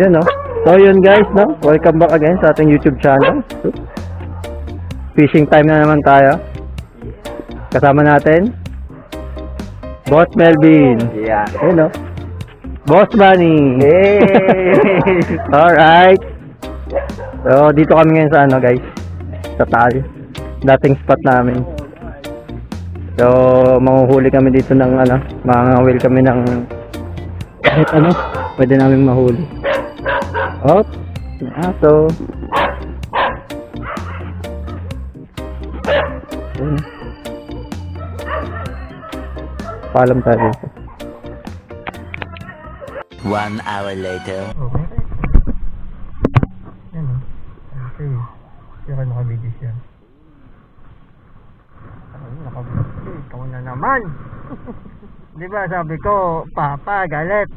Yan no. So yun guys, no. Welcome back again sa ating YouTube channel. Fishing time na naman tayo. Kasama natin Boss Melvin. Yeah. Hello. Boss Bunny. Hey! Alright. So, dito kami ngayon sa ano guys. Sa Tal. Dating spot namin. So, manguhuli kami dito ng ano. Mangangawil kami ng kahit ano. Pwede namin mahuli. Oh. Aso. Ayun. Paalam tayo. One hour later. Okay. Yan o. Okay. Sira naka-video siya. Ay, naka-video. Ikaw na naman. Di ba sabi ko, Papa, galit.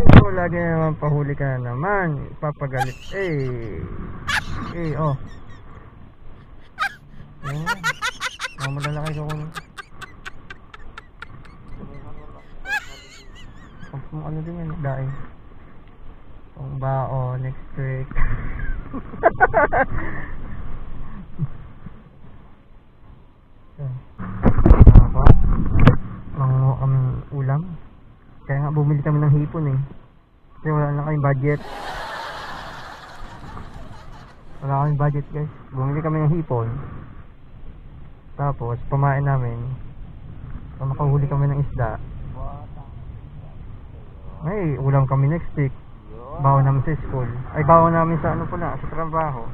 Ito, lagi naman pahuli ka na naman. Papagalit. Eh. Eh, oh. Eh. Mamalalaki ko kung... Kung ano din yun, daing. Kung bao, next week. Yan. Ako, mangungo kami ulam. Kaya nga bumili kami ng hipon eh. Kasi wala na kaming budget. Wala kaming budget guys. Bumili kami ng hipon. Tapos, pamain namin. So, nakahuli kami ng isda. Ay, ulam kami next week. Bawa namin sa school. Ay, bawa namin sa ano pala, sa trabaho.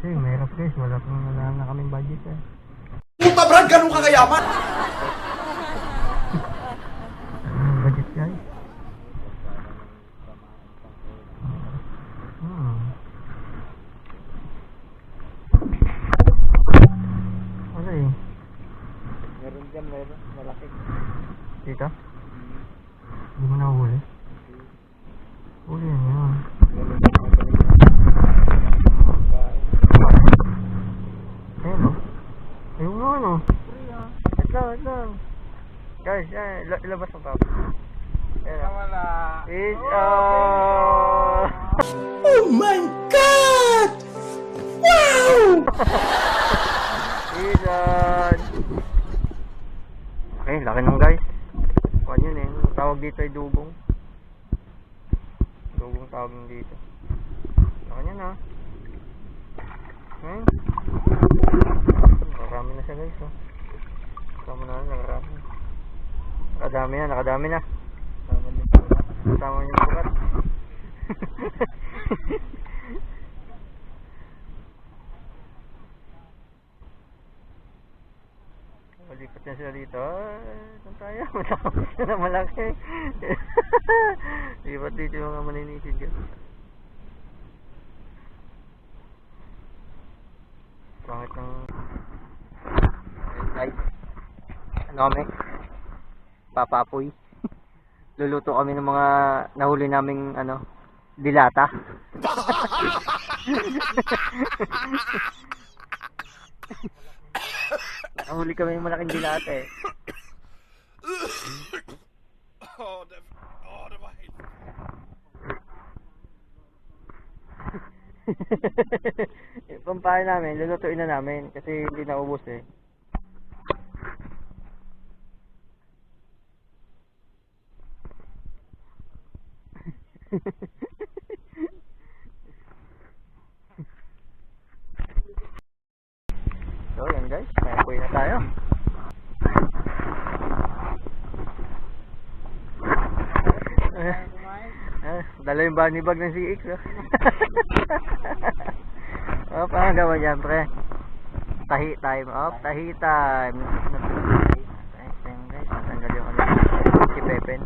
Kasi mahirap guys, wala wala na kaming budget eh. Puta Brad, ganun ka kayaman? Ano budget guys? Hmm. Wala eh. meron dyan, meron. Malaki. Dito? Hindi mo nahuli? Huli yan yun. Ayun o. Ayun nga ano. Wait lang, wait lang. Guys, yan. ila- Ilabas pa. Ayun o. Wala. On! Oh my God! Wow! Is on! Okay, laki nung guys. Kuhan yun eh. Ang Tawag dito ay dugong. Dugong tawag nung dito. Laki niyan ha. Okay. Nakarami na siya guys oh. Kasama na nakarami. Nakadami na, nakadami na. Tama din po. Kasama niyo bukat. Malipat na sila dito. Saan tayo? Matapos na na malaki. Lipat dito yung mga maninisid dyan. Pangit ng... Guys. Ano kami? Papapoy. Luluto kami ng mga nahuli naming ano, dilata. Nahuli kami ng malaking dilata eh. Oh, the, oh, the bite. yung pampahay namin, lulutuin na namin kasi hindi naubos eh. so yan guys, may apoy na tayo. Ah, dala yung bunny bag ng CX oh. oh, paano gawin yan pre? Tahi time, oh, tahi time. Tahi time guys, natanggal yung ano, si Pepen.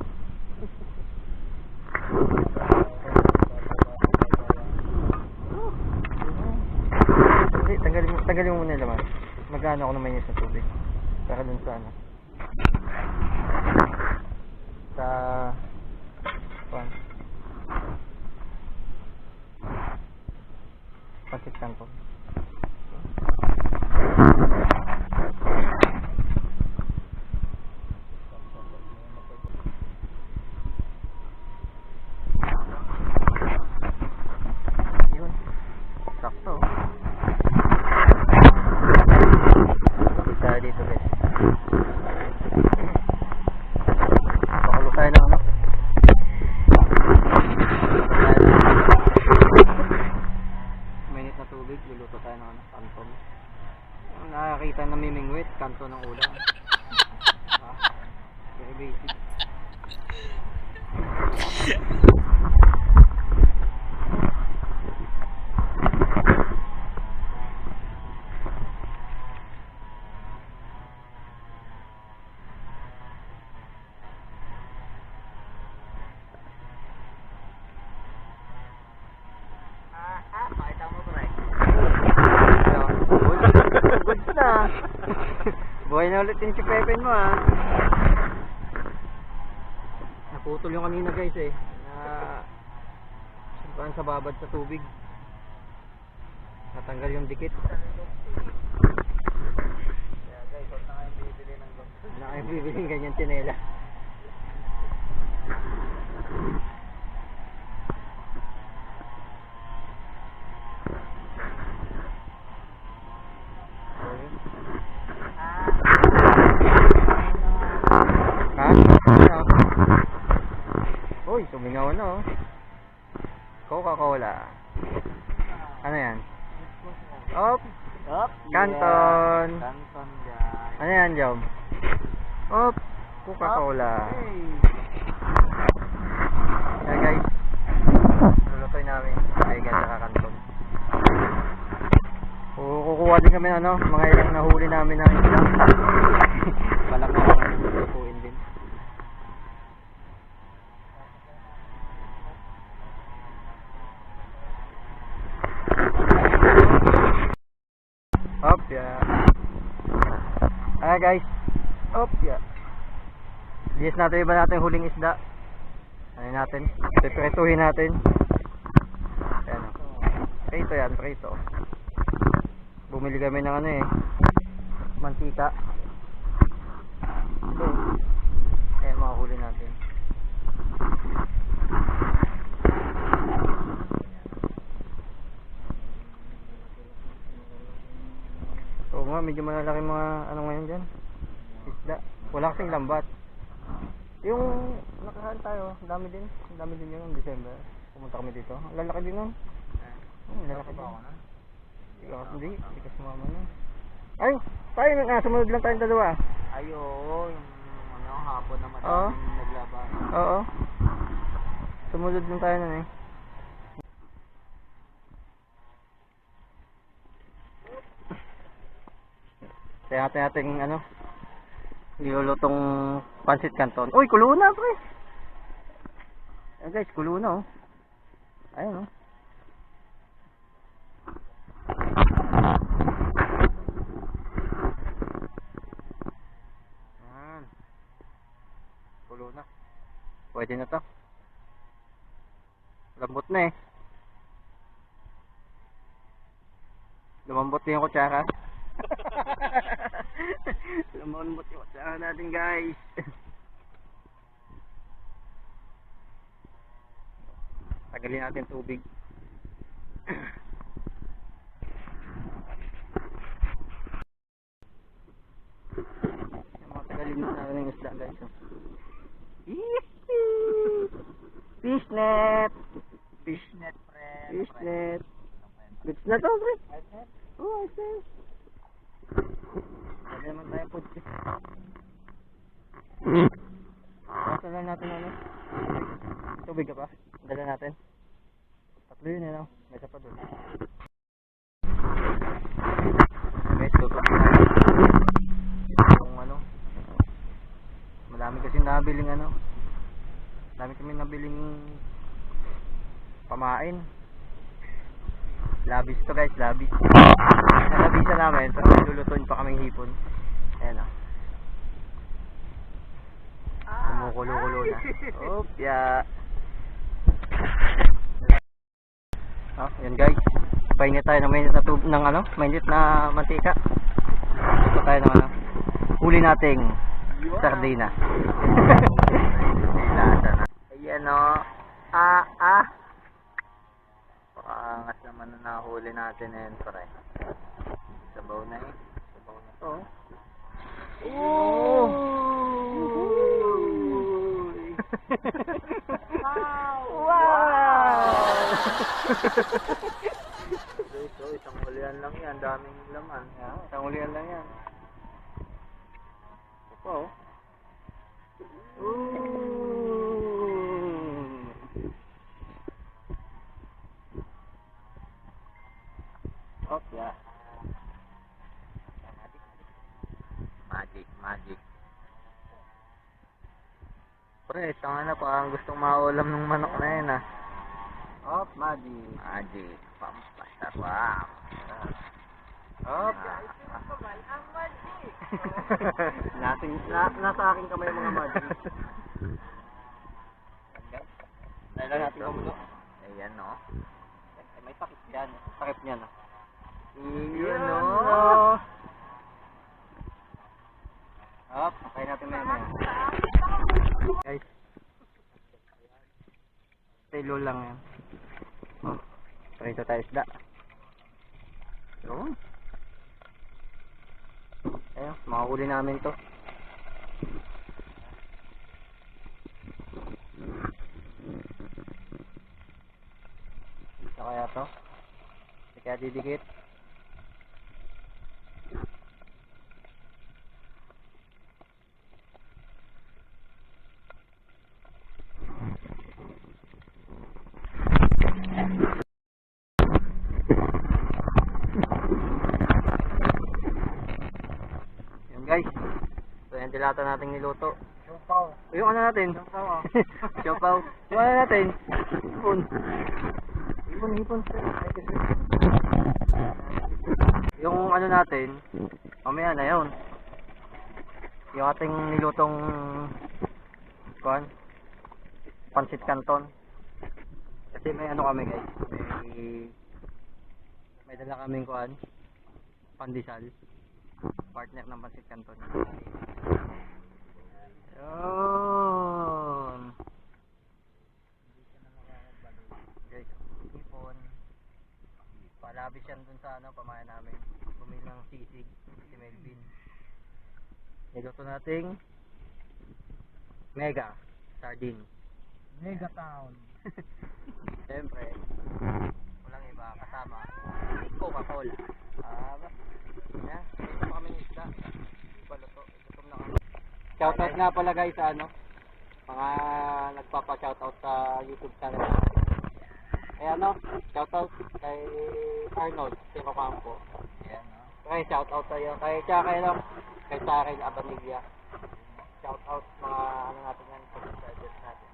Hindi, tanggalin mo, tanggalin mo muna yung laman. Magkano ako naman yun sa tubig. Para dun sa ano. Sa... Pan. ulan. Nakakita na mimingwit, kanto ng ulan. Diba? Very basic. Buhay na ulit yung si Pepe mo ah. Naputol yung kanina guys eh. Na sumpan sa babad sa tubig. Natanggal yung dikit. Kaya guys, huwag na kayong bibili ng Huwag na kayong bibili ganyan tinela. Ano? Uy, sumingaw na oh. Coca-Cola. Ano yan? Op! Up. Canton. Canton guys. Ano yan, Jom? Op! Coca-Cola. Kaya guys, lulutoy namin. Ay, guys, nakakanton. Kukuha din kami ano, mga ilang nahuli namin ng isla. Balak Guys. Up, yeah. Yes natin iba natin huling isda. Ano natin? Pipretuhin natin. Ayan. Prito yan, prito. Bumili kami ng ano eh. Mantika. Ito. Eh, mga huli natin. Oo medyo malalaki mga ano ngayon dyan. Isda. Wala kasing lambat. Yung nakaraan tayo, dami din. Dami din yun ng December. Pumunta kami dito. Ang lalaki din nun. Hmm, lalaki din. Ka, hindi. Hindi ka sumama nun. Ay, tayo nga, sumunod lang tayong dalawa. Ayo, yung ano, hapon na madaming naglaban. Oo. Sumunod lang tayo nun eh. Kaya natin natin ano, nilulutong pansit canton. Uy, kulo na pre. Ayan guys, kulo na oh. Ayun oh. Ayan. Kulo na. Pwede na to. Lambot na eh. Lumambot na yung kutsara. Lumambot yung kutsara natin guys. Tagalin natin tubig. Yung mga tagalin natin yung isda guys. oh. Fishnet! Fishnet, friend. Fishnet! Na to, pre. Oo, oh, ayos. Pwede naman tayo putsi. Basta lang natin ano. Tubig ka pa? Dala natin. Tatlo yun yun, oh. May isa pa doon. Guys, natin. Yung ano. Madami kasi nabiling ano. Dami kami nabiling pamain. Labis to guys, labis. Nalabisa namin, pero lulutuin pa kaming hipon. Ayan o. Kumukulo-kulo na. Opya. Oh, yan guys. Painit tayo ng mainit na tub ng ano, mainit na mantika. Ito tayo ng ano. Huli nating sardina. Ayan o. Ah, na nahuli natin ngayon, pre. Sabaw na eh. Sabaw na to. Oh! wow! Wow! so, isang ulian lang yan. Daming laman. Yeah, isang ulian lang yan. Pre, tanga na parang gustong maulam ng manok na yun ah. Op, Madi. Magic. Pampasarap. Op. Nating, na, nasa akin kamay mga. Dahil lang natin kumulo. Ayan no. Ay, may takip dyan. Takip niyan. ah. Iyan no. Up, patay natin maya maya. Guys. Telo lang yan. Oh, prito tayo isda. Yun. Ayun, makahuli namin to. Isa kaya to? Hindi kaya didikit? Yan guys. Dilata nating niluto. Chupaw. Yung ano natin? Ah. Chopaw. Yung ano natin? Hipon. Hipon, hipon. Yung ano natin, mamaya na yun. Yung ating nilutong kuan pansit canton. Kasi may ano kami guys. May may dala kaming kuan pandesal. Partner ng pansit canton. Yun. Guys, ipon. Palabis yan dun sa ano, pamaya namin. Bumili ng sisig, si Melvin. Niluto nating mega sardine. Mega Town. Siyempre, walang iba kasama. Coca-Cola. Ah, ba? Yan, ito pa kami ng isda. Baluto, gutom na kami. Shoutout nga pala guys sa ano, mga nagpapa-shoutout sa YouTube channel. Kaya ano, shoutout kay Arnold, si Campo. Ayan no. Okay, shoutout sa'yo. Kay, tsaka kay, ano, kay Sarel Abanilla. Shoutout mga ano natin yan, subscribers natin.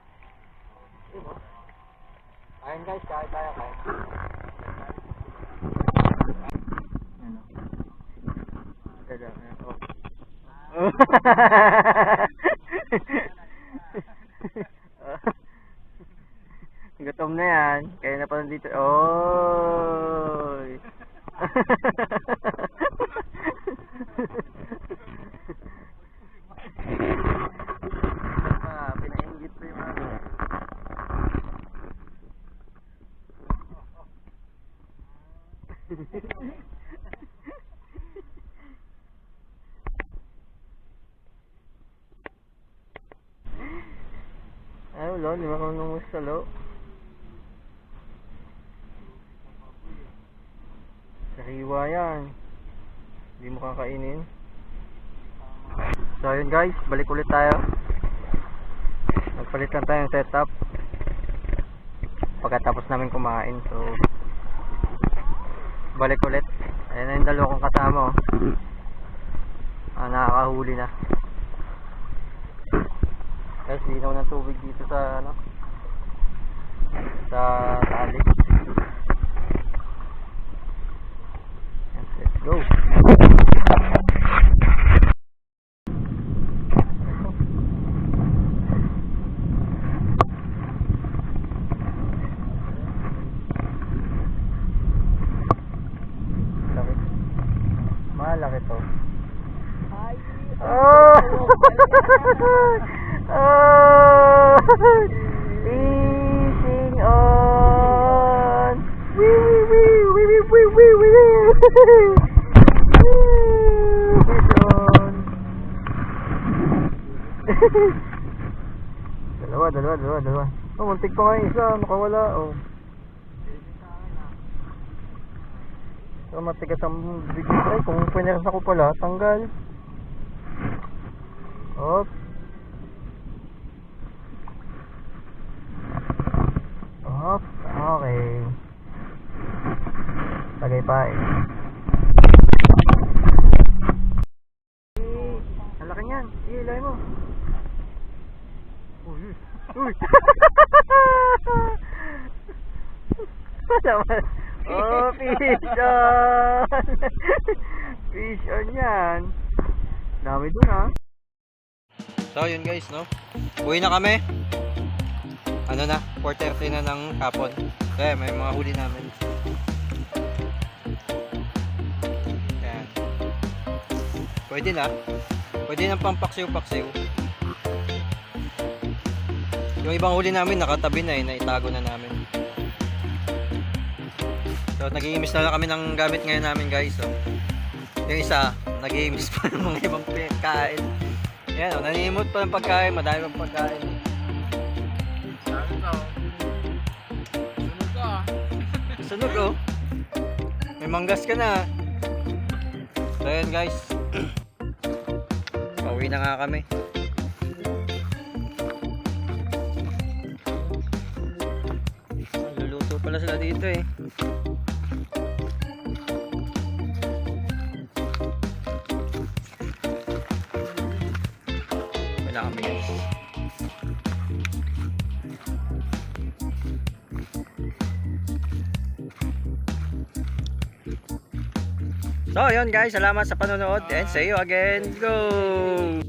Yun o. Ayun guys, kain tayo, kain. Ano? Ganda, ano? Oh. Gutom na yan. Kaya na pa nandito. Oy! ah, pinainggit ko yung ano. Ay, wala. Di ba kami nung salo? Sariwa yan. Hindi mo kakainin. So, yun guys. Balik ulit tayo. Nagpalit lang tayo ng setup. Pagkatapos namin kumain. So, balik ulit. Ayan na yung dalawa kong kasama. Oh. Ah, nakakahuli na. Guys, linaw ng tubig dito sa ano sa tali. Yes, let's go. Laki. Malaki to. Oh! oh! Fishing on! Wee wee wee wee wee wee wee wee! Fish on! Dalawa, dalawa, dalawa, dalawa. Oh, muntik pa nga yung isa, nakawala. Oh. So, matigas ang bigay. Ay, kung pineras ako pala, tanggal. Op. Op. Okay. Tagay pa eh. Ang laki niyan. Sige, ilay mo. Oh, yun. Uy! Naman. oh, fish on! fish on yan. Dami dun ah. So, yun guys, no? Uwi na kami. Ano na, 4.30 na ng hapon. Kaya may mga huli namin. Yan. Pwede na. Pwede na pang paksiw-paksiw. Yung ibang huli namin nakatabi na eh, naitago na namin. So, nag-iimis na lang kami ng gamit ngayon namin guys. So, yung isa, nag-iimis pa ng mga ibang pagkain. Yan, oh, nanimot pa ng pagkain, madami pang pagkain. Sunog ka ah. Sunog oh. May manggas ka na. So yun guys. Pauwi na nga kami. Pala sila dito eh. Wala kami. So, yun guys. Salamat sa panonood and see you again. Go!